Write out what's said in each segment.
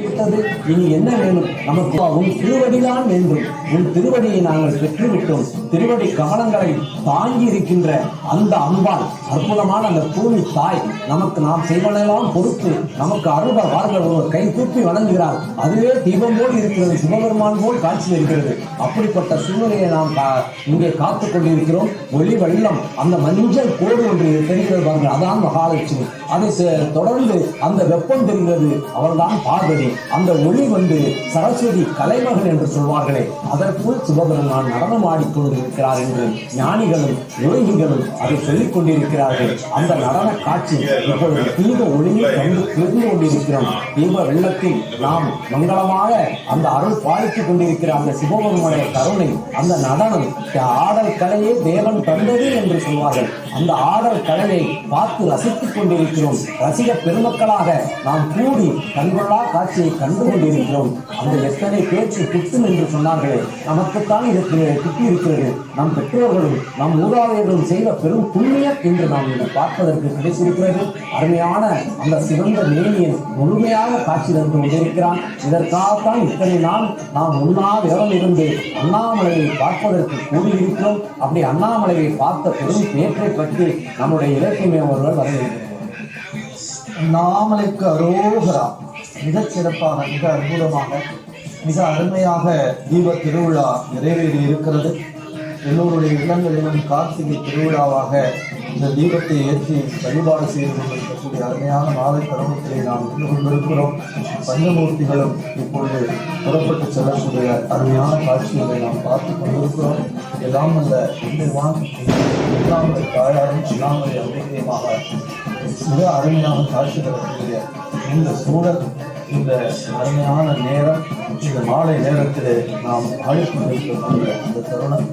விட்டது. இனி என்ன வேணும்? நமக்கு உன் திருவடிதான் வேண்டும். உன் திருவடியை நாங்கள் பெற்றுவிட்டோம். திருவடி கமலங்களை தாங்கி இருக்கின்ற அந்த அம்பாள் அற்புதமான அந்த பூமி தாய் நமக்கு நாம் செய்வனெல்லாம் பொறுத்து நமக்கு அருள் வார்கள் ஒரு கை கூப்பி வணங்குகிறார். அதுவே தீபம் போல் இருக்கிறது சிவபெருமான் போல் காட்சி இருக்கிறது அப்படிப்பட்ட சூழ்நிலையை நாம் இங்கே காத்து கொண்டிருக்கிறோம். ஒளி வெள்ளம் அந்த மஞ்சள் கோடு ஒன்று தெரிகிறது பாருங்கள். அதான் மகாலட்சுமி. அதை செ- தொடர்ந்து அந்த வெப்பம் தெரிகிறது. அவள்தான் பார்வதி. அந்த ஒளி வந்து சரஸ்வதி கலைமகள் என்று சொல்வார்களே அதற்குள் சிவபெருமான் நடனம் ஆடிக்கொண்டிருக்கிறார் என்று ஞானிகளும் யோகிகளும் அதை சொல்லிக் கொண்டிருக்கிறார்கள். அந்த நடன காட்சி இப்பொழுது தீப ஒளியை கண்டு தெரிந்து கொண்டிருக்கிறோம். தீப வெள்ளத்தில் நாம் மங்களமாக அந்த அருள் பாலித்துக் கொண்டிருக்கிற அந்த சிவபெருமானுடைய கருணை அந்த நடனம் ஆடல் கலையே தேவன் தந்தது என்று சொல்வார்கள். அந்த ஆடல் கடலை பார்த்து ரசித்துக் கொண்டிருக்கிறோம். ரசிக பெருமக்களாக நாம் கூடி கண்கொள்ளா காட்சியை கண்டு கொண்டிருக்கிறோம். அந்த எத்தனை பேச்சு குத்தும் என்று சொன்னார்களே நமக்குத்தான் இதற்கு கிட்டி இருக்கிறது நம் பெற்றோர்களும் நம் ஊராதையர்களும் செய்த பெரும் புண்ணியம் என்று நாம் இதை பார்ப்பதற்கு கிடைத்திருக்கிறது. அருமையான அந்த சிறந்த மேனியன் முழுமையாக காட்சி தந்து கொண்டிருக்கிறான். இதற்காகத்தான் இத்தனை நாள் நாம் உண்ணா விரதம் இருந்து அண்ணாமலையை பார்ப்பதற்கு கூடியிருக்கிறோம். அப்படி அண்ணாமலையை பார்த்த பெரும் பேற்றை பற்றி நம்முடைய இலக்கியமே ஒருவர் வரவேற்கிறோம் நாமலுக்கு அரோகரா மிகச் சிறப்பாக மிக அற்புதமாக மிக அருமையாக தீப திருவிழா நிறைவேறி இருக்கிறது எல்லோருடைய இல்லங்களிலும் கார்த்திகை திருவிழாவாக இந்த தீபத்தை ஏற்றி வழிபாடு செய்து கொண்டிருக்கக்கூடிய அருமையான மாலை தருணத்தை நாம் இருந்து கொண்டிருக்கிறோம் பஞ்சமூர்த்திகளும் இப்பொழுது புறப்பட்டு செல்லக்கூடிய அருமையான காட்சிகளை நாம் பார்த்து கொண்டிருக்கிறோம். எல்லாம் அல்ல எம்பெருமான் அண்ணாமலை தாயாரும் அண்ணாமலை அம்பிகையுமாக மிக அருமையான காட்சி தரக்கூடிய இந்த சூழல் இந்த அருமையான நேரம் இந்த மாலை நேரத்திலே நாம் ஆடிக்கொண்டிருக்கக்கூடிய இந்த தருணம்.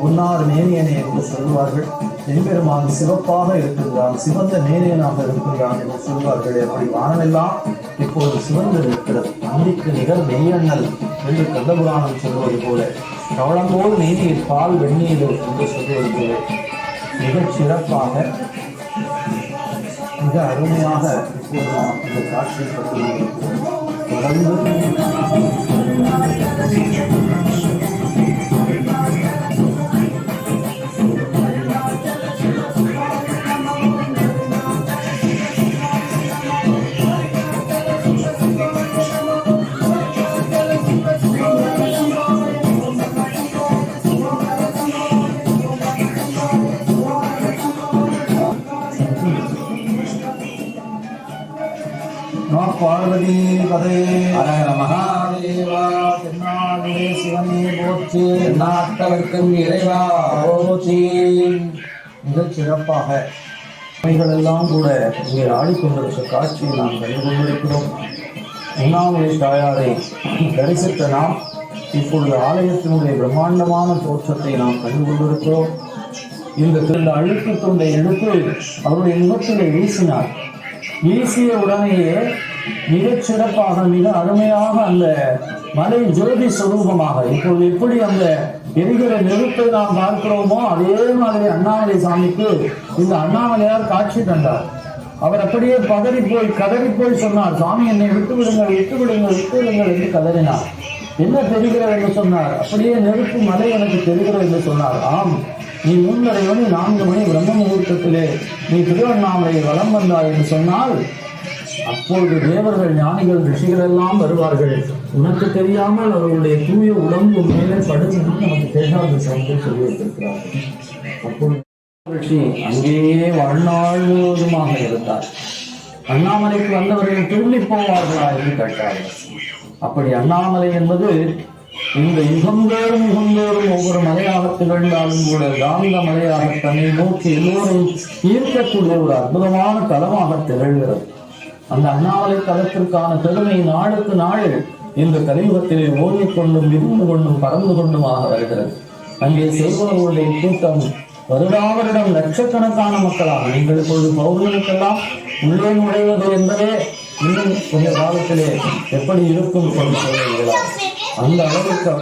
உன்னார் நேனியனே என்று சொல்வார்கள் எம்பெருமான் சிவப்பாக இருக்கின்றான் சிவந்த நேனியனாக இருக்கின்றான் என்று சொல்வார்கள் அப்படி வானமெல்லாம் இப்போது சிவந்து இருக்கிறது அன்றைக்கு நிகர் மெய்யண்ணல் என்று கந்தபுராணம் சொல்வது போல. கவளம்போல் நீதியில் பால் வெந்நீர் என்று சொல்வது போல. மிகச் சிறப்பாக மிக அருமையாக இப்போது நாம் இந்த காட்சியை பற்றி தொடர்ந்து பார்வதி பதே ஹரஹர மகாதேவா. தென்னாடுடைய சிவனே போற்றி. நாட்டவர்க்கும் இறைவா போற்றி. மிகச் சிறப்பாக அவைகள் எல்லாம் கூட இங்கே ஆடிக்கொண்டிருக்க காட்சியை நாம் கண்டு கொண்டிருக்கிறோம் உண்ணாமலை தாயாரை தரிசித்த நாம் இப்பொழுது ஆலயத்தினுடைய பிரம்மாண்டமான தோற்றத்தை நாம் கண்டு கொண்டிருக்கிறோம் இந்த திரு அழுக்கு தொண்டை எடுத்து அவருடைய முகத்திலே வீசினார். வீசிய உடனேயே மிகச் சிறப்பாக மிக அருமையாக அந்த மலை ஜோதி சுரூபமாக. இப்போது எப்படி அந்த எரிகிற நெருப்பை நாம் பார்க்கிறோமோ அதே மாதிரி அண்ணாமலை சாமிக்கு இந்த அண்ணாமலையார் காட்சி தந்தார். அவர் அப்படியே பதறி போய் கதறி போய் சொன்னார் சாமி என்னை விட்டு விடுங்கள் விட்டு விடுங்கள் விட்டு விடுங்கள் என்று கதறினார். என்ன தெரிகிறது? என்று சொன்னார். அப்படியே நெருப்பு மலை எனக்கு தெரிகிறது என்று சொன்னார். ஆம் நீ மூன்றரை மணி நான்கு மணி பிரம்ம முகூர்த்தத்திலே நீ திருவண்ணாமலை வலம் வந்தாய் என்று சொன்னால் அப்பொழுது தேவர்கள் ஞானிகள் ரிஷிகள் எல்லாம் வருவார்கள். உனக்கு தெரியாமல் அவர்களுடைய தூய உடம்பு மேலே படுத்து நமக்கு தெரியாத சந்தை சொல்லி வைத்திருக்கிறார்கள் அப்பொழுது ரிஷி அங்கேயே வாழ்நாள் முழுவதுமாக இருந்தார். அண்ணாமலைக்கு வந்தவர்கள் திரும்பி போவார்களா என்று கேட்டார்கள் அப்படி அண்ணாமலை என்பது இந்த யுகந்தோறும் யுகந்தோறும் ஒவ்வொரு மலையாக திகழ்ந்தாலும் கூட காந்த மலையாக தன்னை நோக்கி எல்லோரும் ஈர்க்கக்கூடிய ஒரு அற்புதமான தலமாக திகழ்கிறது. அந்த அண்ணாமலை தலத்திற்கான பெருமை நாளுக்கு நாள் இந்த கலியுகத்திலே ஓடிக்கொண்டும் இருந்து கொண்டும் பறந்து கொண்டுமாக வருகிறது. அங்கே செல்வர்களுடைய கூட்டம் வருடாவரிடம் லட்சக்கணக்கான மக்களாக நீங்கள் இப்பொழுது பௌர்ணமிக்கெல்லாம் உள்ளே நுழைவது என்பதே இன்னும் கொஞ்ச காலத்திலே எப்படி இருக்கும் என்று சொல்லுகிறார் அந்த அளவுக்கு